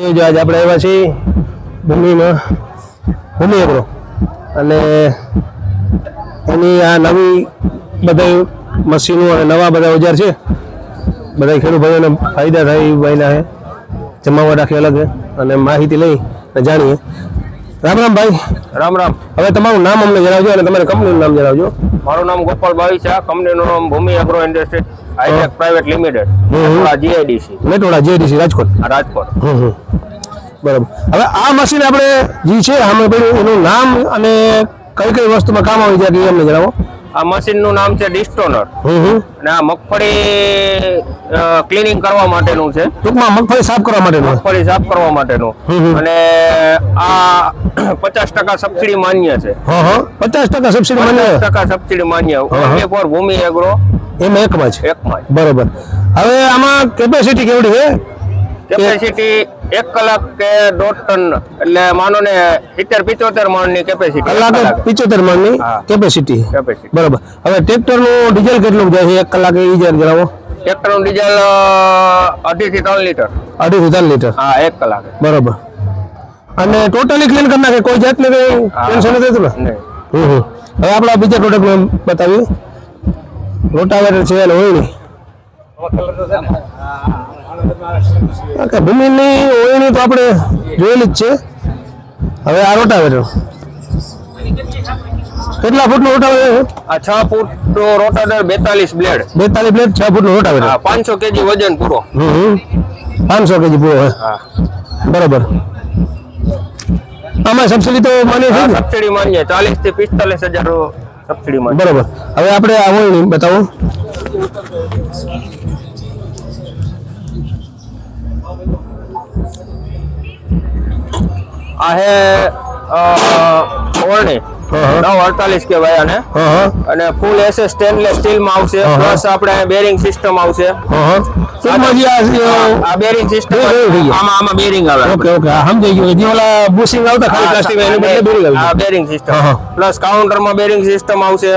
જો આજે આપણે આવ્યા છીએ ભૂમિમાં. ભૂમિ એગ્રો અને એની આ નવી બધા મશીનો અને નવા બધા ઓજાર છે. બધા ખેડૂતભાઈઓને ફાયદા થાય ભાઈના જમાવવા જમાવટ રાખી અલગ છે. અને માહિતી લઈ અને જાણીએ. રામ રામ ભાઈ. રામ રામ. હવે તમારું નામ અમને જણાવજો અને તમારી કંપનીનું નામ જણાવજો. મારું નામ ગોપાલ બાવીસા કંપનીનું નામ Bhumi agro industry hitech private limited. Metoda GIDC. Metoda GIDC Rajkot. Rajkot. બરાબર. હવે આ મશીન આપણે જે છે આમાં ભાઈ એનું નામ અને કઈ કઈ વસ્તુમાં કામ આવી જાય અમને જણાવો. આ મશીનનું નામ છે ડિસ્ટોનર. અને આ મગફળી ક્લિનિંગ કરવા માટેનું છે. ટૂંકમાં મગફળી સાફ કરવા માટેનું. મગફળી સાફ કરવા માટેનું. અને આ પચાસ ટકા સબસિડી માન્ય છે. પચાસ ટકા સબસિડી પચાસ ટકા સબસિડી માન્ય. ફોર ભૂમિ એગ્રો એમાં એકમાં છે એકમાં બરોબર. હવે આમાં કેપેસિટી કેવડી છે? કેપેસિટી એક કલાક કે દોઢ ટન એટલે માનો ને સિત્તેર પિચોતેર મણની કેપેસિટી કલાક પિચોતેર મણની કેપેસિટી બરોબર. હવે ટ્રેક્ટરનું ડીઝલ કેટલું જાય છે? એક કલાક એ જરા જણાવો ટ્રેક્ટરનું ડીઝલ અઢી થી ત્રણ લીટર. અઢી થી ત્રણ લીટર. હા એક કલાક. બરોબર. અને ટોટલી ક્લીન કરી નાખે? કોઈ જાતને કઈ. ટેન્શન નથી થતું ને. હવે આપણા બીજા પ્રોડક્ટ બતાવીએ. રોટાવેટર છે ઓયણી ભૂમિની ઓયણી તો આપણે જોયેલી જ છે. હવે આ રોટાવેટર કેટલા ફૂટનું રોટાવેટર આ છ ફૂટ રોટાડર બેતાલીસ બ્લેડ બેતાલીસ પ્લેટ છ ફૂટનું રોટાવેટર હા પાંચસો કેજી વજન પૂરો. પાંચસો કેજી પૂરો હા. બરોબર. આમાં સબસિડી તો માન્ય છે ને? સબસિડી માન્ય ચાલીસથી પિસ્તાલીસ હજાર સબસિડી માન્ય બરોબર. હવે આપણે આવું ઓયણી બતાવો. આ હે હા. નવ અડતાલીસ કહેવાય આને. અને ફૂલ એસે સ્ટેનલેસ સ્ટીલમાં આવશે. પ્લસ આપણે બેરિંગ સિસ્ટમ આવશે. આ બેરિંગ સિસ્ટમ. આમાં આમાં બેરિંગ આવે. Okay okay. હા, સમજાઈ જે ઓલા બુશિંગ આવતા ખાલી પ્લાસ્ટિક એની બદલે બેરિંગ આવી આ બેરિંગ સિસ્ટમ. પ્લસ કાઉન્ટરમાં બેરિંગ સિસ્ટમ આવશે.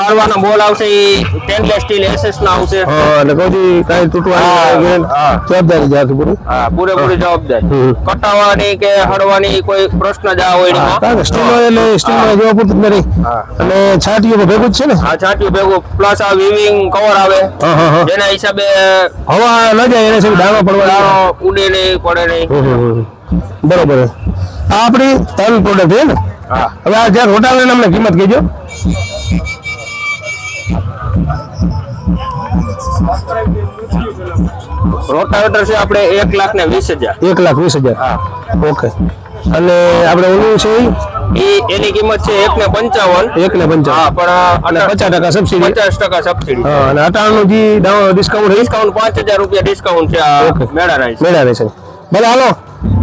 ફાળવાના બોલ આવશે એ સ્ટેનલેસ સ્ટીલ એસએસ ના આવશે. હા અને કોઈ કાઈ હા, તૂટવાની હા. જવાબદારી આખી પૂરી? હા પૂરેપૂરી જવાબદારી. કટાવાની કે હળવાની કોઈ પ્રશ્ન જ આ હોય હા. કારણ કે સ્ટીલમાં એટલે સ્ટીલમાં જોવા પૂરતું જ અને છાટીઓ ભેગું જ છે ને? આ છાટીઓ ભેગું. પ્લસ આ વિવિંગ કવર આવે. હા હા હા. જેના હિસાબે હવા ન જાય એને સુધી દાણો પડવા દાણો ઉડે નહીં પડે નહીં. બરોબર. આ આપણી તલ પ્રોડક્ટ છે ને? હા. હવે આ જ્યાં રોટાવેટર અમને કિંમત કહેજો. રોટાવેટર છે આપણે એક લાખ ને વીસ હજાર. એક લાખ વીસ હજાર? હા. ઓકે. અને આપણે ઓલું છે એ એની કિંમત છે એક ને પંચાવન. એક ને હા પંચાવન પણ અને પચાસ ટકા સબસિડી પચાસ ટકા સબસિડી હા અને અટાણું જે ડિસ્કાઉન્ટ ડિસ્કાઉન્ટ પાંચ હજાર રૂપિયા ડિસ્કાઉન્ટ છે ઓકે. મેળા રાઈસ મેળા રહેશે ભલે હાલો.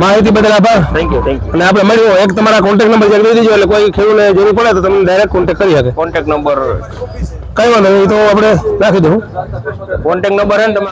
માહિતી બદલ આભાર. થેન્ક યુ થેન્ક યુ અને આપણે મળ્યું એક તમારા કોન્ટેક્ટ નંબર જલ્દી દેજો એટલે કોઈ ખેડૂતને જરૂર પડે તો તમને ડાયરેક્ટ કોન્ટેક્ટ કરી શકે. કોન્ટેક્ટ નંબર કઈ વાંધો નહીં તો આપણે રાખી દઉં. કોન્ટેક નંબર હે ને તમે